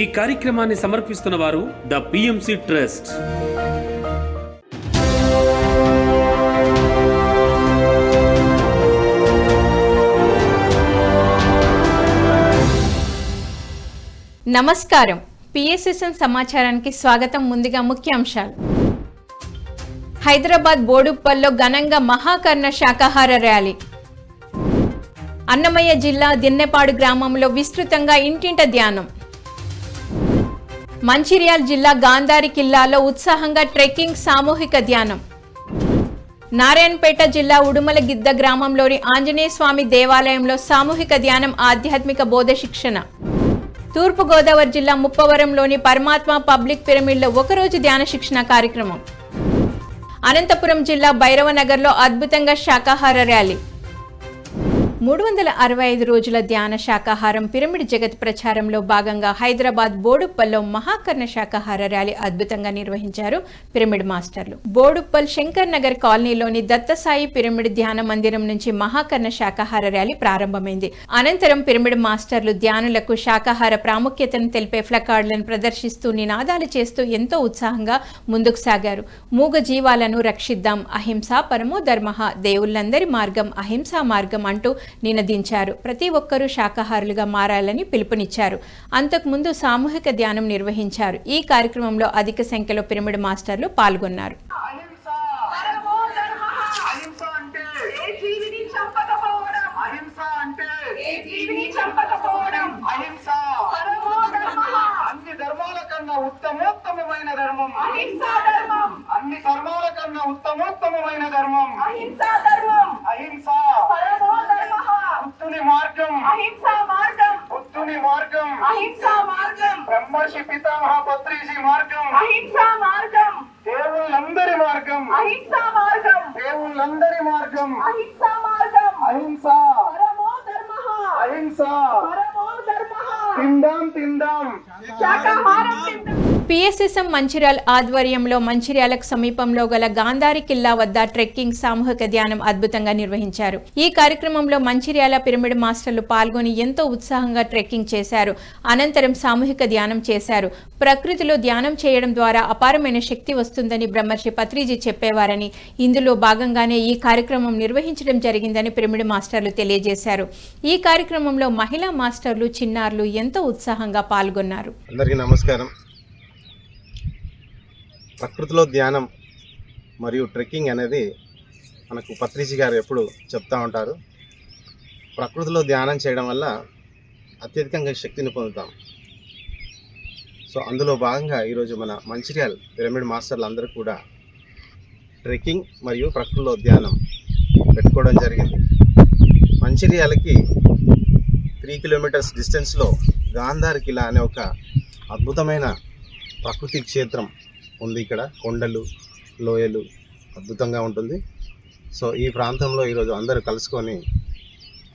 ఈ కార్యక్రమాన్ని సమర్పిస్తున్న వారు ద పిఎంసి ట్రస్ట్ నమస్కారం. పిఎస్ఎస్ఎన్ సమాచారానికి స్వాగతం ముందుగా ముఖ్యాంశాలు హైదరాబాద్ బోడుప్పల్లో ఘనంగా మహాకర్ణ శాకాహార ర్యాలీ. అన్నమయ్య జిల్లా దిన్నెపాడు గ్రామంలో విస్తృతంగా ఇంటింట ధ్యానం. మంచిర్యాల జిల్లా గాంధారి కిల్లాలో ఉత్సాహంగా ట్రెక్కింగ్ సామూహిక ధ్యానం. నారాయణపేట జిల్లా ఉడుమల గిద్ద గ్రామంలోని ఆంజనేయ స్వామి దేవాలయంలో సామూహిక ధ్యానం ఆధ్యాత్మిక బోధ శిక్షణ తూర్పుగోదావరి జిల్లా ముప్పవరంలోని పరమాత్మ పబ్లిక్ పిరమిడ్లో ఒకరోజు ధ్యాన శిక్షణ కార్యక్రమం. అనంతపురం జిల్లా భైరవనగర్లో అద్భుతంగా శాకాహార ర్యాలీ. మూడు వందల అరవై ఐదు రోజుల ధ్యాన శాకాహారం పిరమిడ్ జగత్ ప్రచారంలో భాగంగా హైదరాబాద్ బోడుప్పల్లో మహాకర్ణ శాకాహార ర్యాలీ అద్భుతంగా నిర్వహించారు పిరమిడ్ మాస్టర్లు. బోడుప్పల్ శంకర్ నగర్ కాలనీలోని దత్తసాయి పిరమిడ్ ధ్యాన మందిరం నుంచి మహాకర్ణ శాకాహార ర్యాలీ ప్రారంభమైంది. అనంతరం పిరమిడ్ మాస్టర్లు ధ్యానులకు శాకాహార ప్రాముఖ్యతను తెలిపే ఫ్లకార్డులను ప్రదర్శిస్తూ నినాదాలు చేస్తూ ఎంతో ఉత్సాహంగా ముందుకు సాగారు. మూగ జీవాలను రక్షిద్దాం అహింస పరమో ధర్మ దేవుళ్ళందరి మార్గం అహింసా మార్గం అంటూ నినదించారు. ప్రతి ఒక్కరూ శాకాహారులుగా మారాలని పిలుపునిచ్చారు. అంతకుముందు సామూహిక ధ్యానం నిర్వహించారు. ఈ కార్యక్రమంలో అధిక సంఖ్యలో పిరమిడ్ మాస్టర్లు పాల్గొన్నారు అహింస అహింస అంటే ఏ జీవిని చంపకపోవడం అహింస అంటే ఏ జీవిని చంపకపోవడం అహింస పరమో ధర్మః అన్ని ధర్మాల కన్నా ఉత్తమోత్తమమైన ధర్మం. అహింసా ధర్మం. అన్ని ధర్మాల కన్నా ఉత్తమోత్తమమైన ధర్మం. అహింసా ధర్మం. అహింస. పరమో ధర్మః. బుద్ధుని మార్గం. అహింసా మార్గం. బుద్ధుని మార్గం. అహింసా మార్గం. బ్రహ్మర్షి పితామహ పత్రిజీ మార్గం. అహింసా మార్గం. దేవుళ్ళందరి మార్గం. అహింసా మార్గం. దేవుళ్ళందరి మార్గం. అహింసా మార్గం. అహింస. పరమో ధర్మః. అహింస. పరమో ధర్మః తిందాం తిందాం శాకాహారం తిందాం. పిఎస్ఎస్ఎం మంచిర్యాల ఆధ్వర్యంలో మంచిర్యాలకు సమీపంలో గల గాంధారి కిల్లా వద్ద ట్రెక్కింగ్ సామూహిక ధ్యానం అద్భుతంగా నిర్వహించారు. ఈ కార్యక్రమంలో మంచిర్యాల పిరమిడ్ మాస్టర్లు పాల్గొని ఎంతో ఉత్సాహంగా ట్రెక్కింగ్ చేశారు. అనంతరం సామూహిక ధ్యానం చేశారు. ప్రకృతిలో ధ్యానం చేయడం ద్వారా అపారమైన శక్తి వస్తుందని బ్రహ్మర్షి పత్రిజీ చెప్పేవారని ఇందులో భాగంగానే ఈ కార్యక్రమం నిర్వహించడం జరిగిందని పిరమిడ్ మాస్టర్లు తెలియజేశారు. ఈ కార్యక్రమంలో మహిళా మాస్టర్లు చిన్నారులు ఎంతో ఉత్సాహంగా పాల్గొన్నారు. అందరికీ నమస్కారం. ప్రకృతిలో ధ్యానం మరియు ట్రెక్కింగ్ అనేది మనకు పత్రిజీ గారు ఎప్పుడు చెప్తా ఉంటారు. ప్రకృతిలో ధ్యానం చేయడం వల్ల అత్యధికంగా శక్తిని పొందుతాం. సో అందులో భాగంగా ఈరోజు మన మంచిర్యాల్ పిరమిడ్ మాస్టర్లు అందరూ కూడా ట్రెక్కింగ్ మరియు ప్రకృతిలో ధ్యానం పెట్టుకోవడం జరిగింది. మంచిర్యాలకి త్రీ కిలోమీటర్స్ డిస్టెన్స్లో గాంధార్ కిలా అనే ఒక అద్భుతమైన ప్రకృతి క్షేత్రం ఉంది ఇక్కడ. కొండలు లోయలు అద్భుతంగా ఉంటుంది. సో ఈ ప్రాంతంలో ఈరోజు అందరూ కలుసుకొని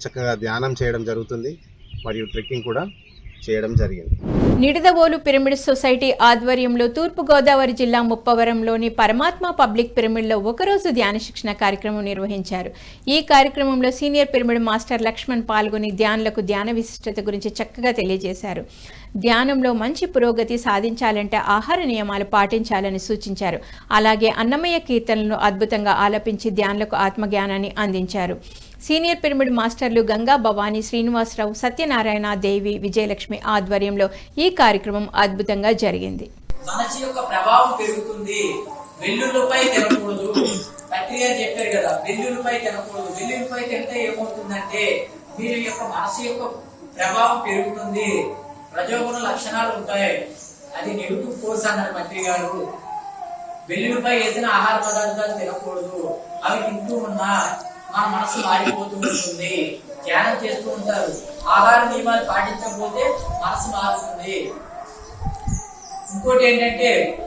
చక్కగా ధ్యానం చేయడం జరుగుతుంది. మరియు ట్రెక్కింగ్ కూడా చేయడం జరిగింది. నిడదవోలు పిరమిడ్ సొసైటీ ఆధ్వర్యంలో తూర్పుగోదావరి జిల్లా ముప్పవరంలోని పరమాత్మ పబ్లిక్ పిరమిడ్లో ఒకరోజు ధ్యాన శిక్షణ కార్యక్రమం నిర్వహించారు. ఈ కార్యక్రమంలో సీనియర్ పిరమిడ్ మాస్టర్ లక్ష్మణ్ పాల్గొని ధ్యానులకు ధ్యాన విశిష్టత గురించి చక్కగా తెలియజేశారు. ధ్యానంలో మంచి పురోగతి సాధించాలంటే ఆహార నియమాలు పాటించాలని సూచించారు. అలాగే అన్నమయ్య కీర్తనలను అద్భుతంగా ఆలపించి ధ్యానులకు ఆత్మజ్ఞానాన్ని అందించారు. సీనియర్ పిరమిడ్ మాస్టర్లు గంగా భవానీ శ్రీనివాసరావు సత్యనారాయణ దేవి విజయలక్ష్మి ఆధ్వర్యంలో ఈ కార్యక్రమం అద్భుతంగా జరిగింది. మనసు యొక్క ప్రభావం పెరుగుతుంది. వెల్లుల్లిపై తినకూడదు. పత్రి గారు చెప్పారు కదా వెల్లుల్లిపై తినకూడదు. వెల్లుల్లిపై తింటే ఏమవుతుందంటే మీరు యొక్క మనసు యొక్క ప్రభావం పెరుగుతుంది. రజోగుణ లక్షణాలు ఉంటాయి. అది నెగిటివ్ ఫోర్స్ అన్నారు మంత్రి గారు. వెల్లుల్లిపై వేసిన ఆహార పదార్థాలు తినకూడదు. అవి తింటూ ఉన్నా మన మనసు మారిపోతూ ఉంటుంది. ధ్యానం చేస్తూ ఉంటారు. ఆహార నియమాలు పాటించకపోతే మనసు మారుతుంది. ఇంకోటి ఏంటంటే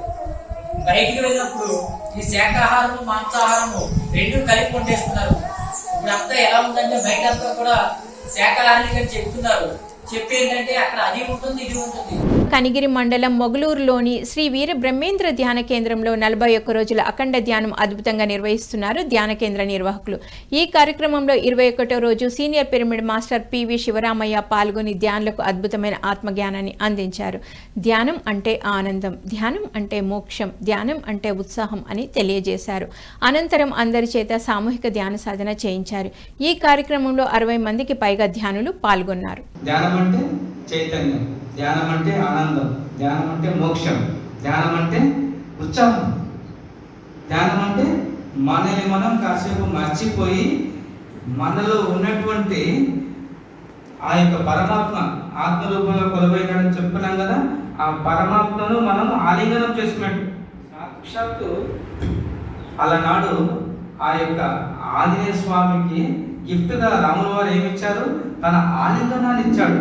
బయటికి వెళ్ళినప్పుడు ఈ శాఖాహారము మాంసాహారము రెండు కలిపి వండేస్తున్నారు. ఇప్పుడు అంతా ఎలా ఉందంటే బయట అంతా కూడా శాకాహారానికి అని చెప్తున్నారు. చెప్పేంటంటే అక్కడ అది ఉంటుంది ఇది ఉంటుంది. కనిగిరి మండలం మొగలూరులోని శ్రీ వీర బ్రహ్మేంద్ర ధ్యాన కేంద్రంలో నలభై ఒక్క రోజుల అఖండ ధ్యానం అద్భుతంగా నిర్వహిస్తున్నారు ధ్యాన కేంద్ర నిర్వాహకులు. ఈ కార్యక్రమంలో ఇరవై ఒకటో రోజు senior pyramid master PV Sivaramaiah పాల్గొని ధ్యానులకు అద్భుతమైన ఆత్మజ్ఞానాన్ని అందించారు. ధ్యానం అంటే ఆనందం ధ్యానం అంటే మోక్షం ధ్యానం అంటే ఉత్సాహం అని తెలియజేశారు. అనంతరం అందరి చేత సామూహిక ధ్యాన సాధన చేయించారు. ఈ కార్యక్రమంలో అరవై మందికి పైగా ధ్యానులు పాల్గొన్నారు. ధ్యానం అంటే చైతన్యం ధ్యానం అంటే ఆనందం ధ్యానం అంటే మోక్షం ధ్యానం అంటే ఉత్సాహం. ధ్యానం అంటే మనల్ని మనం కాసేపు మర్చిపోయి మనలో ఉన్నటువంటి ఆ యొక్క పరమాత్మ ఆత్మ రూపంలో కొలబోయినాడని చెప్పుకున్నాం కదా ఆ పరమాత్మను మనం ఆలింగనం చేసుకున్నట్టు. సాక్షాత్తు అలనాడు ఆ యొక్క ఆంజనేయ స్వామికి గిఫ్ట్గా రాముల వారు ఏమిచ్చారు తన ఆలింగనాన్ని ఇచ్చాడు.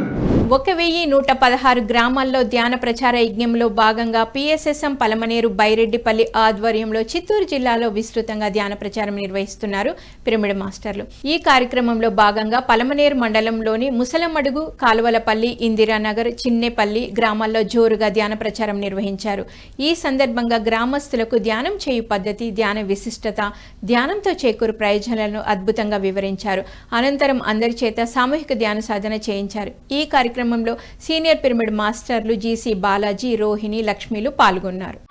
ఒక వెయ్యి నూట పదహారు గ్రామాల్లో ధ్యాన ప్రచార యజ్ఞంలో భాగంగా పిఎస్ఎస్ఎం పలమనేరు బైరెడ్డిపల్లి ఆధ్వర్యంలో చిత్తూరు జిల్లాలో విస్తృతంగా ధ్యాన ప్రచారం నిర్వహిస్తున్నారు పిరమిడ్ మాస్టర్లు. ఈ కార్యక్రమంలో భాగంగా పలమనేరు మండలంలోని ముసలమడుగు కాలువలపల్లి ఇందిరానగర్ చిన్నేపల్లి గ్రామాల్లో జోరుగా ధ్యాన ప్రచారం నిర్వహించారు. ఈ సందర్భంగా గ్రామస్తులకు ధ్యానం చేయు పద్ధతి ధ్యాన విశిష్టత ధ్యానంతో చేకూరు ప్రయోజనాలను అద్భుతంగా వివరించారు. అనంతరం అందరి చేత సామూహిక ధ్యాన సాధన చేయించారు. ఈ కార్యక్రమంలో సీనియర్ పిరమిడ్ మాస్టర్లు జీసీ బాలాజీ రోహిణి లక్ష్మిలు పాల్గొన్నారు.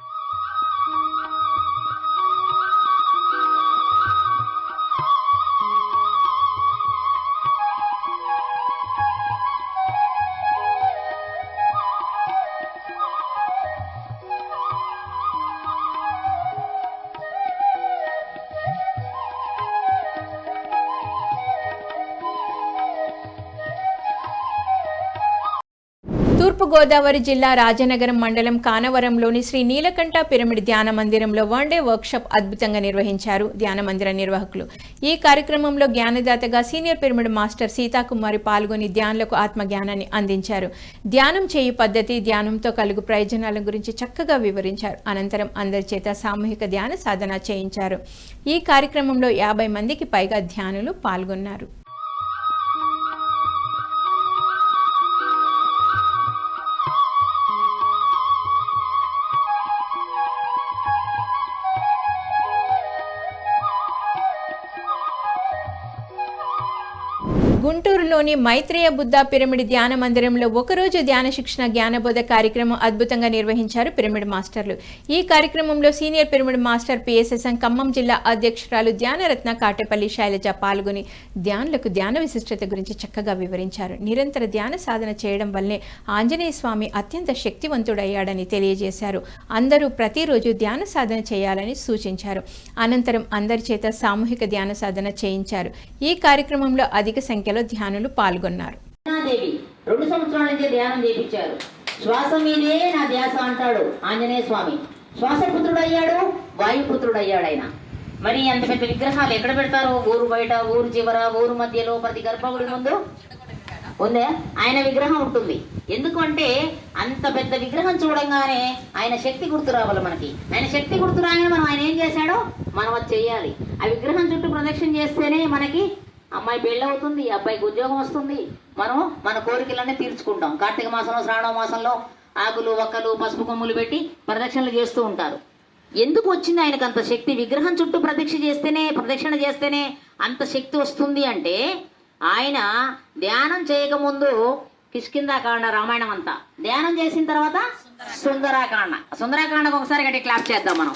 తూర్పుగోదావరి జిల్లా రాజనగరం మండలం కానవరంలోని శ్రీ నీలకంఠ పిరమిడ్ ధ్యాన మందిరంలో వన్ డే వర్క్షాప్ అద్భుతంగా నిర్వహించారు ధ్యాన మందిర నిర్వాహకులు. ఈ కార్యక్రమంలో జ్ఞానదాతగా సీనియర్ పిరమిడ్ మాస్టర్ సీతాకుమారి పాల్గొని ధ్యానులకు ఆత్మజ్ఞానాన్ని అందించారు. ధ్యానం చేయు పద్ధతి ధ్యానంతో కలుగు ప్రయోజనాల గురించి చక్కగా వివరించారు. అనంతరం అందరి చేత సామూహిక ధ్యాన సాధన చేయించారు. ఈ కార్యక్రమంలో యాభై మందికి పైగా ధ్యానులు పాల్గొన్నారు. గుంటూరులోని మైత్రేయ బుద్ధ పిరమిడ్ ధ్యాన మందిరంలో ఒకరోజు ధ్యాన శిక్షణ జ్ఞానబోధ కార్యక్రమం అద్భుతంగా నిర్వహించారు పిరమిడ్ మాస్టర్లు. ఈ కార్యక్రమంలో senior pyramid master PSSM Khammam జిల్లా అధ్యక్షురాలు ధ్యానరత్న కాటేపల్లి శైలజ పాల్గొని ధ్యానులకు ధ్యాన విశిష్టత గురించి చక్కగా వివరించారు. నిరంతర ధ్యాన సాధన చేయడం వల్లే ఆంజనేయ స్వామి అత్యంత శక్తివంతుడయ్యాడని తెలియజేశారు. అందరూ ప్రతిరోజు ధ్యాన సాధన చేయాలని సూచించారు. అనంతరం అందరి చేత సామూహిక ధ్యాన సాధన చేయించారు. ఈ కార్యక్రమంలో అధిక సంఖ్యలో ధ్యానులు పాల్గొన్నారు. రెండు సంవత్సరాల నుంచి ధ్యానం చేయించారు శ్వాస మీదే నా ధ్యాస అంటాడు ఆంజనేయ స్వామి. శ్వాసపుత్రుడు అయ్యాడు వాయుపుత్రుడు అయ్యాడు ఆయన మరి అంత పెద్ద విగ్రహాలు ఎక్కడ పెడతారు? ఊరు బయట ఊరు చివర ఊరు మధ్యలో ప్రతి గర్భగుడి ముందు? ఉందే? ఆయన విగ్రహం ఉంటుంది. ఎందుకంటే అంత పెద్ద విగ్రహం చూడంగానే ఆయన శక్తి గుర్తు రావాలి మనకి. ఆయన శక్తి గుర్తు రాగానే మనం ఆయన ఏం చేశాడో? మనం అది చెయ్యాలి ఆ విగ్రహం చుట్టూ ప్రదక్షిణ చేస్తేనే మనకి అమ్మాయి పెళ్ళి అవుతుంది అబ్బాయికి ఉద్యోగం వస్తుంది. మనం మన కోరికలన్నీ తీర్చుకుంటాం. కార్తీక మాసంలో శ్రావణ మాసంలో ఆకులు ఒక్కలు పసుపు కొమ్ములు పెట్టి ప్రదక్షిణలు చేస్తూ ఉంటారు. ఎందుకు వచ్చింది ఆయనకు అంత శక్తి? విగ్రహం చుట్టూ ప్రదక్షిణ చేస్తేనే ప్రదక్షిణ చేస్తేనే అంత శక్తి వస్తుంది అంటే ఆయన ధ్యానం చేయకముందు కిష్కిందాకాండ రామాయణం అంతా. ధ్యానం చేసిన తర్వాత సుందరాకాండ. సుందరాకాండకు ఒకసారి గట్టి క్లాప్ చేద్దాం మనం.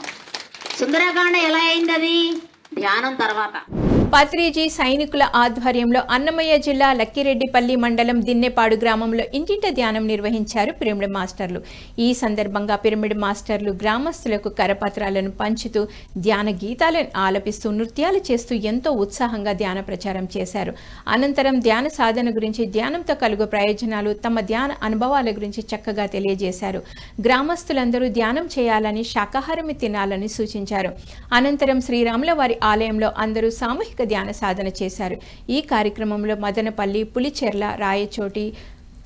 సుందరాకాండ ఎలా అయింది అది? ధ్యానం తర్వాత. పత్రిజీ సైనికుల ఆధ్వర్యంలో అన్నమయ్య జిల్లా లక్కిరెడ్డిపల్లి మండలం దిన్నెపాడు గ్రామంలో ఇంటింట ధ్యానం నిర్వహించారు పిరమిడ్ మాస్టర్లు. ఈ సందర్భంగా పిరమిడ్ మాస్టర్లు గ్రామస్తులకు కరపత్రాలను పంచుతూ ధ్యాన గీతాలను ఆలపిస్తూ నృత్యాలు చేస్తూ ఎంతో ఉత్సాహంగా ధ్యాన ప్రచారం చేశారు. అనంతరం ధ్యాన సాధన గురించి ధ్యానంతో కలుగు ప్రయోజనాలు తమ ధ్యాన అనుభవాల గురించి చక్కగా తెలియజేశారు. గ్రామస్తులందరూ ధ్యానం చేయాలని శాకాహారమే తినాలని సూచించారు. అనంతరం శ్రీరాముల వారి ఆలయంలో అందరూ సామూహిక ధ్యాన సాధన చేశారు. ఈ కార్యక్రమంలో మదనపల్లి పులిచెర్ల రాయచోటి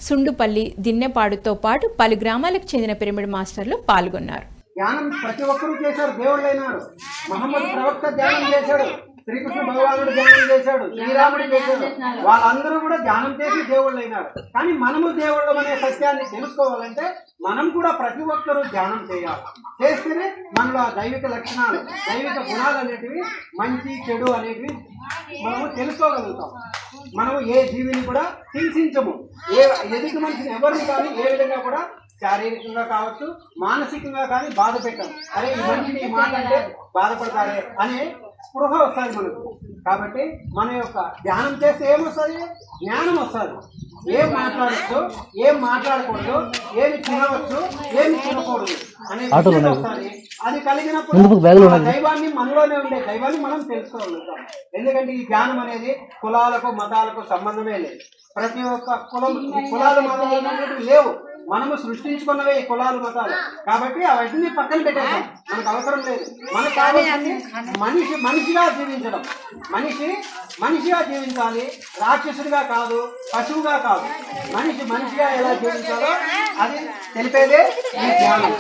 సుండుపల్లి దిన్నెపాడుతో పాటు పలు గ్రామాలకు చెందిన పిరమిడ్ మాస్టర్లు పాల్గొన్నారు. ధ్యానం ప్రతి ఒక్కరూ చేశారు దేవుళ్ళైనారు. మహమ్మద్ ప్రవక్త ధ్యానం చేశాడు. శ్రీకృష్ణ భగవానుడు ధ్యానం చేశాడు. శ్రీరాముడు చేశాడు. వాళ్ళందరూ కూడా ధ్యానం చేసి దేవుళ్ళు అయినారు కానీ మనము దేవుళ్ళం అనే సత్యాన్ని తెలుసుకోవాలంటే మనం కూడా ప్రతి ఒక్కరూ ధ్యానం చేయాలి. చేస్తేనే మనలో ఆ దైవిక లక్షణాలు దైవిక గుణాలు అనేటివి మంచి చెడు అనేటివి మనము తెలుసుకోగలుగుతాం. మనము ఏ జీవిని కూడా హింసించము. ఏ ఎదుటి మనిషిని ఎవరిని కానీ ఏ విధంగా కూడా శారీరకంగా కావచ్చు మానసికంగా కానీ బాధ పెట్టాం అరే ఈ మనిషిని ఈ మాట అంటే బాధపడతారే అనే స్పృహ వస్తుంది మనకు. కాబట్టి మన యొక్క ధ్యానం చేస్తే ఏమొస్తుంది? జ్ఞానం వస్తుంది. ఏం మాట్లాడచ్చు ఏం మాట్లాడకూడదు ఏమి తినవచ్చు ఏమి తినకూడదు అనే విషయం వస్తుంది. అది కలిగినప్పుడు దైవాన్ని మనలోనే ఉండే దైవాన్ని మనం తెలుసుకోగలుగుతాం ఎందుకంటే ఈ జ్ఞానం అనేది కులాలకు మతాలకు సంబంధమే లేదు. ప్రతి ఒక్క కులం కులాలు మతాలు లేవు. మనము సృష్టించుకున్నవే ఈ కులాలు మతాలు. కాబట్టి అవన్నీ పక్కన పెట్టేద్దాం. మనకు అవసరం లేదు. మనకు కావాల్సింది మనిషి మనిషిగా జీవించడం. మనిషి మనిషిగా జీవించాలి. రాక్షసుడిగా కాదు పశువుగా కాదు. మనిషి మనిషిగా ఎలా జీవించాలో అది తెలిపేదే ఈ ధ్యానం.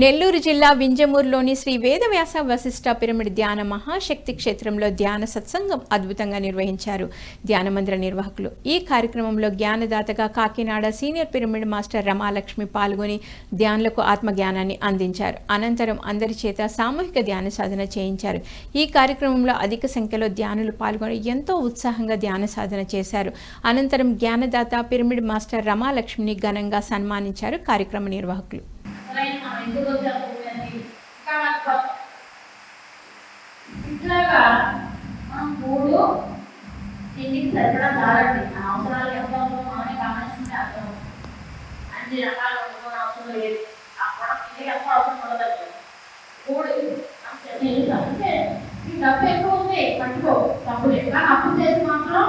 నెల్లూరు జిల్లా వింజమూరులోని శ్రీ వేదవ్యాస వశిష్ట పిరమిడ్ ధ్యాన మహాశక్తి క్షేత్రంలో ధ్యాన సత్సంగం అద్భుతంగా నిర్వహించారు. ధ్యాన మందిర నిర్వాహకులు ఈ కార్యక్రమంలో జ్ఞానదాతగా Kakinada senior pyramid master Ramalakshmi పాల్గొని ధ్యానులకు ఆత్మజ్ఞానాన్ని అందించారు. అనంతరం అందరి చేత సామూహిక ధ్యాన సాధన చేయించారు. ఈ కార్యక్రమంలో అధిక సంఖ్యలో ధ్యానులు పాల్గొని ఎంతో ఉత్సాహంగా ధ్యాన సాధన చేశారు. అనంతరం జ్ఞానదాత పిరమిడ్ మాస్టర్ రమాలక్ష్మిని ఘనంగా సన్మానించారు కార్యక్రమ నిర్వాహకులు. ఇట్లాగా మనం మూడు తిండికి సరిపడా దారండి మన అవసరాలు ఎంత ఉందో మనమే గమనిస్తుంటే అర్థం అన్ని రకాల వండుకోని అవసరం లేదు. అక్కడ తిండికి ఎంత అవసరం ఉండదు మూడు తెలుసు అంటే ఈ డబ్బు ఎక్కువ ఉంది పట్టుకో. డబ్బు లేదు కానీ అప్పు చేసి మాత్రం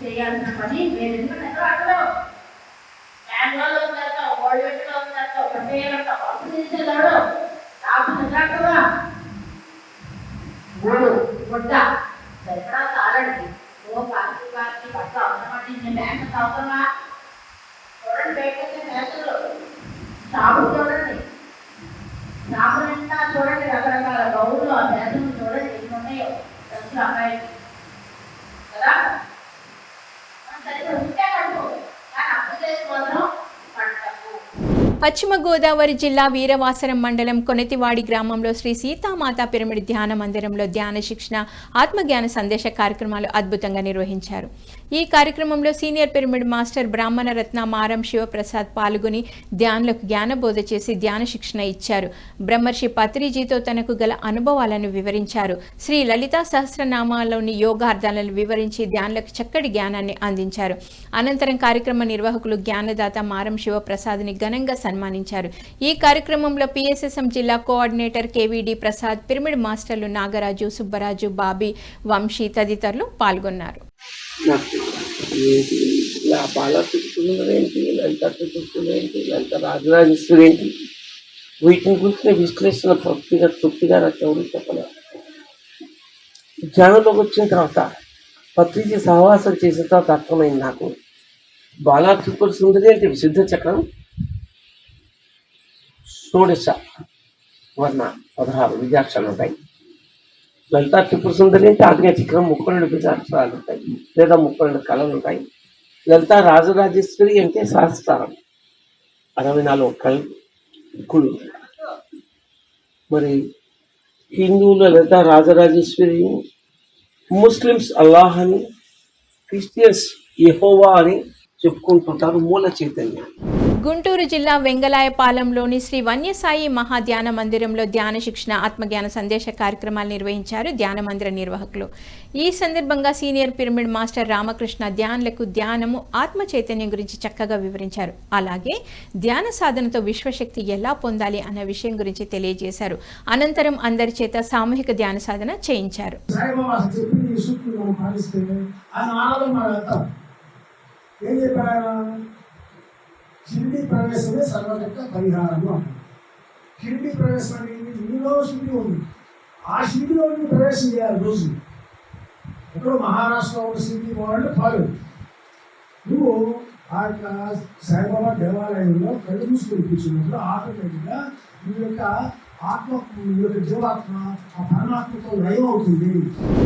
చేయాల్సిన పని లేదు ఎందుకంటే ఎక్కడ అక్కడ బ్యాంకులో చేస్తావు గోల్డ్ పెట్టిలో గుడ్డ. సరిపడా ఓ అవసరమండి నేను బ్యాంక్ అవసరమా చూడండి బయటకి ఫ్యాషన్లో షాపు చూడండి. షాపు నిండా చూడండి రకరకాల గౌరులు ఆ చూడండి ఎన్ని ఉన్నాయో. డ్రెస్సులు అమ్మాయిలు కదా మనం సరిగ్గా ఉంటే కట్టు కానీ అప్పు చేసి మాత్రం పంటకు పశ్చిమ గోదావరి జిల్లా వీరవాసరం మండలం కొనతివాడి గ్రామంలో శ్రీ సీతామాత పిరమిడ్ ధ్యాన మందిరంలో ధ్యాన శిక్షణ ఆత్మజ్ఞాన సందేశ కార్యక్రమాలు అద్భుతంగా నిర్వహించారు. ఈ కార్యక్రమంలో సీనియర్ పిరమిడ్ మాస్టర్ బ్రాహ్మణ రత్న మారం శివప్రసాద్ పాల్గొని ధ్యానులకు జ్ఞానబోధ చేసి ధ్యాన శిక్షణ ఇచ్చారు. బ్రహ్మర్షి పత్రిజీతో తనకు గల అనుభవాలను వివరించారు. శ్రీ లలితా సహస్రనామాలోని యోగార్థాలను వివరించి ధ్యానులకు చక్కటి జ్ఞానాన్ని అందించారు. అనంతరం కార్యక్రమ నిర్వాహకులు జ్ఞానదాత మారం శివప్రసాద్ని ఘనంగా సన్మానించారు. ఈ కార్యక్రమంలో పిఎస్ఎస్ఎం జిల్లా కోఆర్డినేటర్ కేవీడి ప్రసాద్ పిరమిడ్ మాస్టర్లు నాగరాజు సుబ్బరాజు బాబీ వంశీ తదితరులు పాల్గొన్నారు. నాకు ఏంటి ఇలా ఏంటి ఏంటి రాజరాజేశ్వరి ఏంటి వీటిని గురించిన విశ్లేషణ తృప్తిగా తృప్తిగా నాకు ఎవరు చెప్పలేదు జనంలోకి వచ్చిన తర్వాత పత్రిక సహవాసం చేసిన తర్వాత అర్థమైంది నాకు. బాలా త్రిపుర సుందరి అంటే విశుద్ధ చక్రం. షోడశ వర్ణ పదహారు విద్యాక్షరాలు ఉంటాయి లలితా త్రిపుర సుందరి అంటే ఆగ్నేయ చక్రం ముప్పై రెండు విద్యాక్షరాలు ఉంటాయి లేదా ముప్పై రెండు కళలు ఉంటాయి లలితా రాజరాజేశ్వరి అంటే సహస్రం అరవై నాలుగు కళ కుడు మరి హిందువుల లలిత రాజరాజేశ్వరి ముస్లిమ్స్ అల్లాహ్ అని క్రిస్టియన్స్ యహోవా అని చెప్పుకుంటుంటారు మూల చైతన్యం గుంటూరు జిల్లా వెంగళాయపాలెంలోని శ్రీ వన్యసాయి మహాధ్యాన మందిరంలో ధ్యాన శిక్షణ ఆత్మజ్ఞాన సందేశ కార్యక్రమాలు నిర్వహించారు ధ్యాన మందిర నిర్వాహకులు. ఈ సందర్భంగా సీనియర్ పిరమిడ్ మాస్టర్ రామకృష్ణ ధ్యానులకు ధ్యానము ఆత్మ చైతన్యం గురించి చక్కగా వివరించారు. అలాగే ధ్యాన సాధనతో విశ్వశక్తి ఎలా పొందాలి అన్న విషయం గురించి తెలియజేశారు. అనంతరం అందరి చేత సామూహిక ధ్యాన సాధన చేయించారు. ఏం షిరిడి ప్రవేశమే సర్వదక్క పరిహారము అంటారు. షిరిడి ప్రవేశం అనేది ఏంటి? ఇందులో షిరిడి ఉంది. ఆ షిరిడిలో నువ్వు ప్రవేశం చేయాలి రోజు. ఎక్కడో మహారాష్ట్రలో ఉన్న షిరిడి పోవాలంటే పాలు. నువ్వు ఆ యొక్క సాయిబాబా దేవాలయంలో కళ్ళు మూసుకొని కూర్చున్నప్పుడు ఆటోమేటిక్గా నీ యొక్క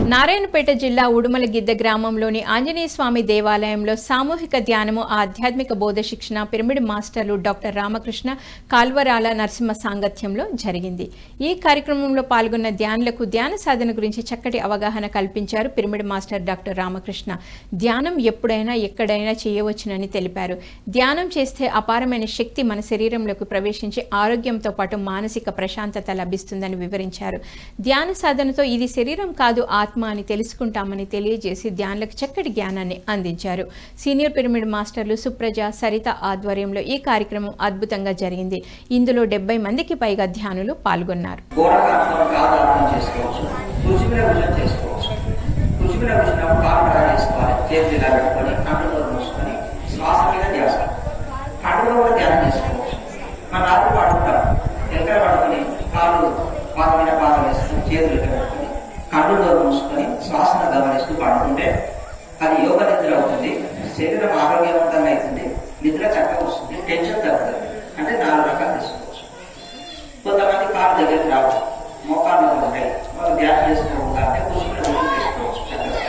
నారాయణపేట జిల్లా ఉడుమల గిద్ద గ్రామంలోని ఆంజనేయ స్వామి దేవాలయంలో సామూహిక ధ్యానము ఆధ్యాత్మిక బోధ శిక్షణ పిరమిడ్ మాస్టర్లు డాక్టర్ రామకృష్ణ కాల్వరాల నరసింహ సాంగత్యంలో జరిగింది. ఈ కార్యక్రమంలో పాల్గొన్న ధ్యానులకు ధ్యాన సాధన గురించి చక్కటి అవగాహన కల్పించారు పిరమిడ్ మాస్టర్ డాక్టర్ రామకృష్ణ. ధ్యానం ఎప్పుడైనా ఎక్కడైనా చేయవచ్చునని తెలిపారు. ధ్యానం చేస్తే అపారమైన శక్తి మన శరీరంలోకి ప్రవేశించి ఆరోగ్యంతో పాటు మానసిక ప్రశాంతత లభిస్తుందని వివరించారు. ధ్యాన సాధనతో ఇది శరీరం కాదు ఆత్మ అని తెలుసుకుంటామని తెలియజేసి ధ్యానులకు చక్కటి జ్ఞానాన్ని అందించారు. సీనియర్ పిరమిడ్ మాస్టర్లు సుప్రజ సరిత ఆధ్వర్యంలో ఈ కార్యక్రమం అద్భుతంగా జరిగింది. ఇందులో డెబ్బై మందికి పైగా ధ్యానులు పాల్గొన్నారు. శ్వాస మీద ధ్యాస. కూడా ధ్యానం చేసుకోవచ్చు. మన రాత్రి పడుకుంటాం. ఎక్కడ పడుకుని కాళ్ళు పాద మీద పాదం వేసుకుని చేతులు పెట్టుకుని పెట్టుకొని కన్నులో మూసుకొని శ్వాసను గమనిస్తూ పాడుకుంటే అది యోగ నిద్ర అవుతుంది. శరీరం ఆరోగ్యవంతంగా అవుతుంది. నిద్ర చక్కగా వస్తుంది. టెన్షన్ తగ్గుతుంది అంటే నాలుగు రకాలు తీసుకోవచ్చు కొంతమంది కాళ్ళు దగ్గరికి రావు మోకాళ్ళు ఉంటాయి వాళ్ళు ధ్యానం చేసుకోవాలి అంటే కూర్చుని రోజు చేసుకోవచ్చు చక్కగా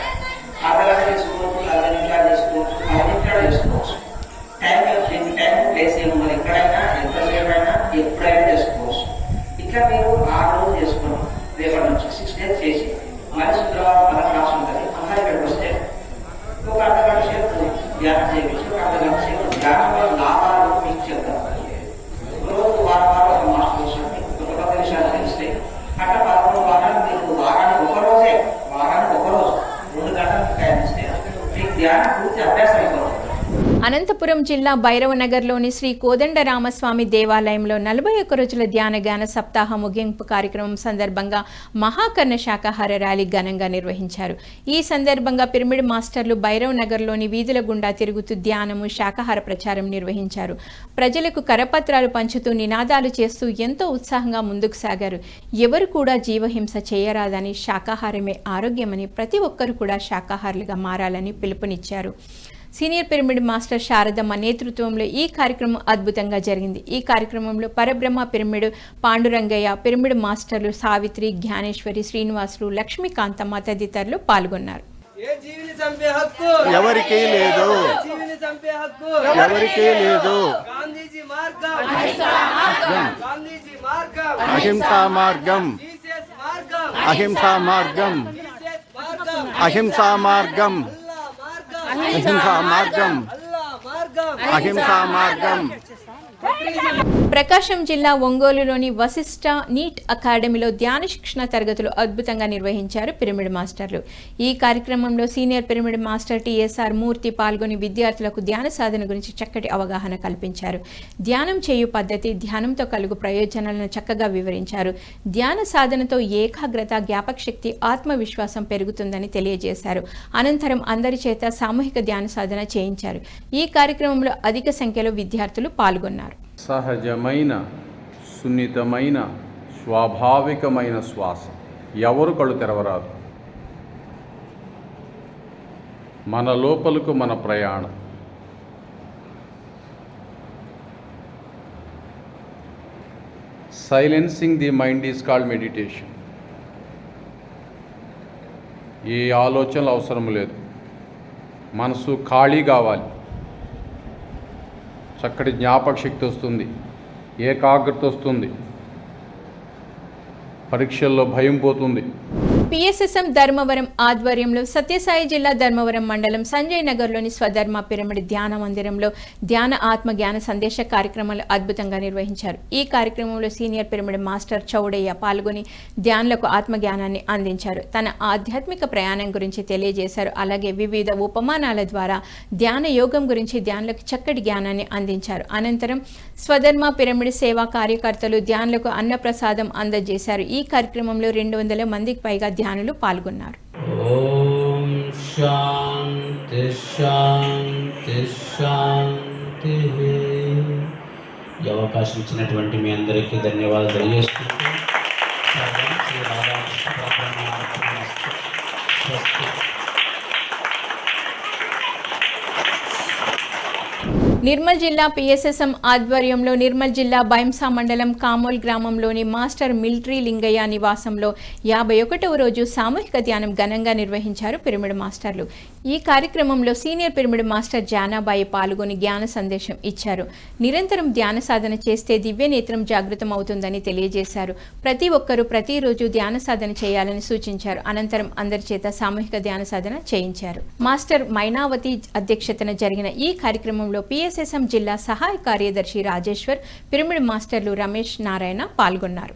అర్ధగంట చేసుకోవచ్చు అరవై నిమిషాలు చేసుకోవచ్చు పది నిమిషాలు చేసుకోవచ్చు టైం దీనికి టైం ప్లేస్ ఏముంది ఎక్కడైనా ఎంతసేపు అయినా ఎప్పుడైనా చేసుకోవచ్చు ఇట్లా మీరు ఆరు రోజులు చేసుకోండి రేపటి నుంచి సిక్స్ డేస్ చేసి మళ్ళీ శుక్రవారం మన క్లాస్ ఉంటుంది అమ్మాయి ఇక్కడికి వస్తే ఒక అర్ధగంట సేపు ధ్యానం చేయించి ఒక అర్ధగంట సేపు ధ్యానం వల్ల లాభాలు మీకు చెప్తాను రోజు వారం వారం ఒక మాస్టర్ వస్తుంది ఒక కొత్త విషయాలు తెలుస్తాయి అట్లా పదకొండు వారాలు మీకు వారానికి ఒక రోజే వారానికి ఒక రోజు రెండు గంటలకు కేటాయిస్తే మీకు ధ్యానం పూర్తి అభ్యాసం అయిపోతుంది అనంతపురం జిల్లా భైరవనగర్లోని శ్రీ కోదండరామస్వామి దేవాలయంలో నలభై ఒక్క రోజుల ధ్యాన గాన సప్తాహ ముగింపు కార్యక్రమం సందర్భంగా మహాకర్ణ శాకాహార ర్యాలీ ఘనంగా నిర్వహించారు. ఈ సందర్భంగా పిరమిడ్ మాస్టర్లు భైరవ్ నగర్లోని వీధుల గుండా తిరుగుతూ ధ్యానము శాకాహార ప్రచారం నిర్వహించారు. ప్రజలకు కరపత్రాలు పంచుతూ నినాదాలు చేస్తూ ఎంతో ఉత్సాహంగా ముందుకు సాగారు. ఎవరు కూడా జీవహింస చేయరాదని శాకాహారమే ఆరోగ్యమని ప్రతి ఒక్కరు కూడా శాకాహారులుగా మారాలని పిలుపునిచ్చారు. సీనియర్ పిరమిడ్ మాస్టర్ శారదమ్మ నేతృత్వంలో ఈ కార్యక్రమం అద్భుతంగా జరిగింది. ఈ కార్యక్రమంలో పరబ్రహ్మ పిరమిడ్ పాండురంగయ్య పిరమిడ్ మాస్టర్లు సావిత్రి జ్ఞానేశ్వరి శ్రీనివాసులు లక్ష్మీకాంతమ్మ తదితరులు పాల్గొన్నారు. ఏ జీవిని చంపే హక్కు? ఎవరికీ లేదు. జీవిని చంపే హక్కు? ఎవరికీ లేదు. గాంధీజీ మార్గం. అహింసా మార్గం. అహింసా మార్గం. జీసస్ మార్గం. అహింసా మార్గం. అల్లా మార్గం. అహింసా మార్గం. అల్లా మార్గం. అహింసా మార్గం. ప్రకాశం జిల్లా ఒంగోలులోని వశిష్ట నీట్ అకాడమీలో ధ్యాన శిక్షణ తరగతులు అద్భుతంగా నిర్వహించారు పిరమిడ్ మాస్టర్లు. ఈ కార్యక్రమంలో senior pyramid master TSR Murthy పాల్గొని విద్యార్థులకు ధ్యాన సాధన గురించి చక్కటి అవగాహన కల్పించారు. ధ్యానం చేయు పద్ధతి ధ్యానంతో కలుగు ప్రయోజనాలను చక్కగా వివరించారు. ధ్యాన సాధనతో ఏకాగ్రత జ్ఞాపక శక్తి ఆత్మవిశ్వాసం పెరుగుతుందని తెలియజేశారు. అనంతరం అందరి చేత సామూహిక ధ్యాన సాధన చేయించారు. ఈ కార్యక్రమంలో అధిక సంఖ్యలో విద్యార్థులు పాల్గొన్నారు. సహజమైన సున్నితమైన స్వాభావికమైన శ్వాస. ఎవరు కళ్ళు తెరవరాదు. మన లోపలకు మన ప్రయాణం. Silencing the mind is called meditation ఏ ఆలోచనలు అవసరం లేదు. మనసు ఖాళీ కావాలి. చక్కటి జ్ఞాపక శక్తి వస్తుంది ఏకాగ్రత వస్తుంది పరీక్షల్లో భయం పోతుంది. పిఎస్ఎస్ఎం ధర్మవరం ఆధ్వర్యంలో సత్యసాయి జిల్లా ధర్మవరం మండలం సంజయ్ నగర్లోని స్వధర్మ పిరమిడ్ ధ్యాన మందిరంలో ధ్యాన ఆత్మ జ్ఞాన సందేశ కార్యక్రమాలు అద్భుతంగా నిర్వహించారు. ఈ కార్యక్రమంలో సీనియర్ పిరమిడ్ మాస్టర్ చౌడయ్య పాల్గొని ధ్యానులకు ఆత్మ జ్ఞానాన్ని అందించారు. తన ఆధ్యాత్మిక ప్రయాణం గురించి తెలియజేశారు. అలాగే వివిధ ఉపమానాల ద్వారా ధ్యాన యోగం గురించి ధ్యానులకు చక్కటి జ్ఞానాన్ని అందించారు. అనంతరం స్వధర్మ పిరమిడ్ సేవా కార్యకర్తలు ధ్యానులకు అన్నప్రసాదం అందజేశారు. ఈ కార్యక్రమంలో రెండు వందల మందికి పైగా ధ్యానులు పాల్గొన్నారు. ఓం శాంతి శాంతి శాంతి. ఈ అవకాశం ఇచ్చినటువంటి మీ అందరికీ ధన్యవాదాలు తెలియజేస్తున్నాను. నిర్మల్ జిల్లా పిఎస్ఎస్ఎం ఆధ్వర్యంలో నిర్మల్ జిల్లా బైంసా మండలం కామోల్ గ్రామంలోని మాస్టర్ మిలిటరీ లింగయ్య నివాసంలో యాభై ఒకటవ రోజు సామూహిక ధ్యానం ఘనంగా నిర్వహించారు పిరమిడ్ మాస్టర్లు. ఈ కార్యక్రమంలో సీనియర్ పిరమిడ్ మాస్టర్ జానాబాయి పాల్గొని జ్ఞాన సందేశం ఇచ్చారు. నిరంతరం ధ్యాన సాధన చేస్తే దివ్య నేత్రం జాగృతం అవుతుందని తెలియజేశారు. ప్రతి ఒక్కరూ ప్రతిరోజు ధ్యాన సాధన చేయాలని సూచించారు. అనంతరం అందరి చేత సామూహిక ధ్యాన సాధన చేయించారు. మాస్టర్ మైనావతి అధ్యక్షతన జరిగిన ఈ కార్యక్రమంలో పిఎస్ పిఎస్ఎస్ఎం జిల్లా సహాయ కార్యదర్శి రాజేశ్వర్ పిరమిడ్ మాస్టర్లు రమేష్ నారాయణ పాల్గొన్నారు.